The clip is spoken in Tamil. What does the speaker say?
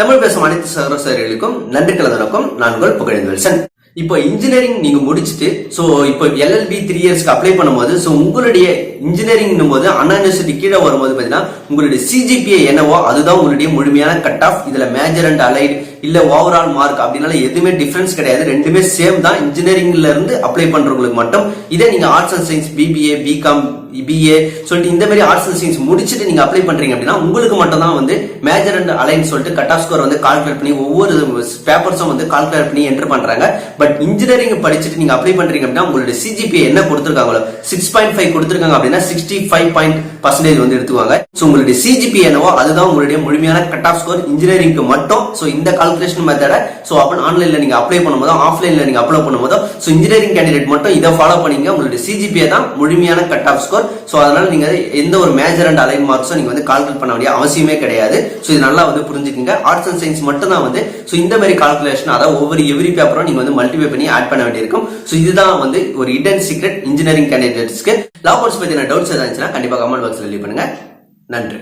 தமிழ் பேசும் அனைத்து சகோதரர்களுக்கும் நன்றி கலந்தனக்கும் நான் உங்கள் புகழேந்த் இப்போ இன்ஜினியரிங் நீங்க முடிச்சுட்டு ஸோ இப்போ எல்எல்பி த்ரீ இயர்ஸ்க்கு அப்ளை பண்ணும்போது ஸோ உங்களுடைய இன்ஜினியரிங் போது அண்ணா யூனிவர்சிட்டி கீழே வரும்போது பார்த்தீங்கன்னா உங்களுடைய சிஜிபிஏ என்னவோ அதுதான் உங்களுடைய முழுமையான கட் ஆஃப் இதுல மேஜர் அண்ட் அலைட் இல்ல ஓவரால் மார்க் அப்படின்னால எதுவுமே டிஃபரன்ஸ் கிடையாது. ரெண்டுமே சேம் தான். இன்ஜினியரிங்ல இருந்து அப்ளை பண்றவங்களுக்கு மட்டும். இதே நீங்க arts and science BBA B Com BA சொல்லிட்டு இந்த மாதிரி ஆர்ட்ஸ் அண்ட் சயின்ஸ் முடிச்சுட்டு நீங்க அப்ளை பண்றீங்க அப்படின்னா உங்களுக்கு மட்டும் தான் வந்து மேஜர் அண்ட் அலைன் சொல்லிட்டு கட் ஆஃப் ஸ்கோர் வந்து கால்குலேட் பண்ணி ஒவ்வொரு பேப்பர்ஸும் வந்து கால்குலேட் பண்ணி என்டர் பண்றாங்க. பட் இன்ஜினியரிங் படிச்சுட்டு நீங்க அப்ளை பண்றீங்க அப்படின்னா உங்களுடைய சிஜிபிஏ என்ன கொடுத்துருக்காங்களோ சிக்ஸ் பாயிண்ட் ஃபைவ் கொடுத்துருக்காங்க அப்படின்னா சிக்ஸ்டி ஃபைவ் பாயிண்ட் பர்சன்டேஜ் வந்து எடுத்துவாங்க ஸோ உங்களுடைய சிஜிபி என்னவோ அதுதான் உங்களுடைய முழுமையான கட் ஆஃப் ஸ்கோர் இன்ஜினியரிங்க்கு மட்டும். ஸோ இந்த கால்குலேஷன் மெத்தடை ஸோ அப்போ ஆன்லைனில் நீங்கள் அப்ளை பண்ணும்போதோ ஆஃப்லைனில் நீங்கள் அப்ளை பண்ணும்போதோ ஸோ இன்ஜினியரிங் கேண்டிடேட் மட்டும் இதை ஃபாலோ பண்ணிங்க. உங்களுடைய சிஜிபிஏ தான் முழுமையான கட் ஆஃப் ஸ்கோர் ஸோ அதனால் நீங்கள் எந்த ஒரு மேஜர் அண்ட் அலைன் மார்க்ஸும் நீங்கள் வந்து கால்குலேட் பண்ண வேண்டிய அவசியமே கிடையாது. ஸோ இது நல்லா வந்து புரிஞ்சுக்கங்க. ஆர்ட்ஸ் அண்ட் சயின்ஸ் மட்டும் தான் வந்து ஸோ இந்த மாதிரி கால்குலேஷன் அதாவது ஒவ்வொரு எவ்ரி பேப்பரும் நீங்கள் வந்து மல்டிபை பண்ணி ஆட் பண்ண வேண்டியிருக்கும். ஸோ இதுதான் வந்து ஒரு இடன் சீக்ரெட் இன்ஜினியரிங் கேண்டிடேட்ஸ்க்கு லா கோர்ஸ் பற்றின டவுட்ஸ் ஏதாச்சுன்னா கண்டிப்பாக கமெண்ட் பாக்ஸில் லீவ் பண்ணுங்க. நன்றி.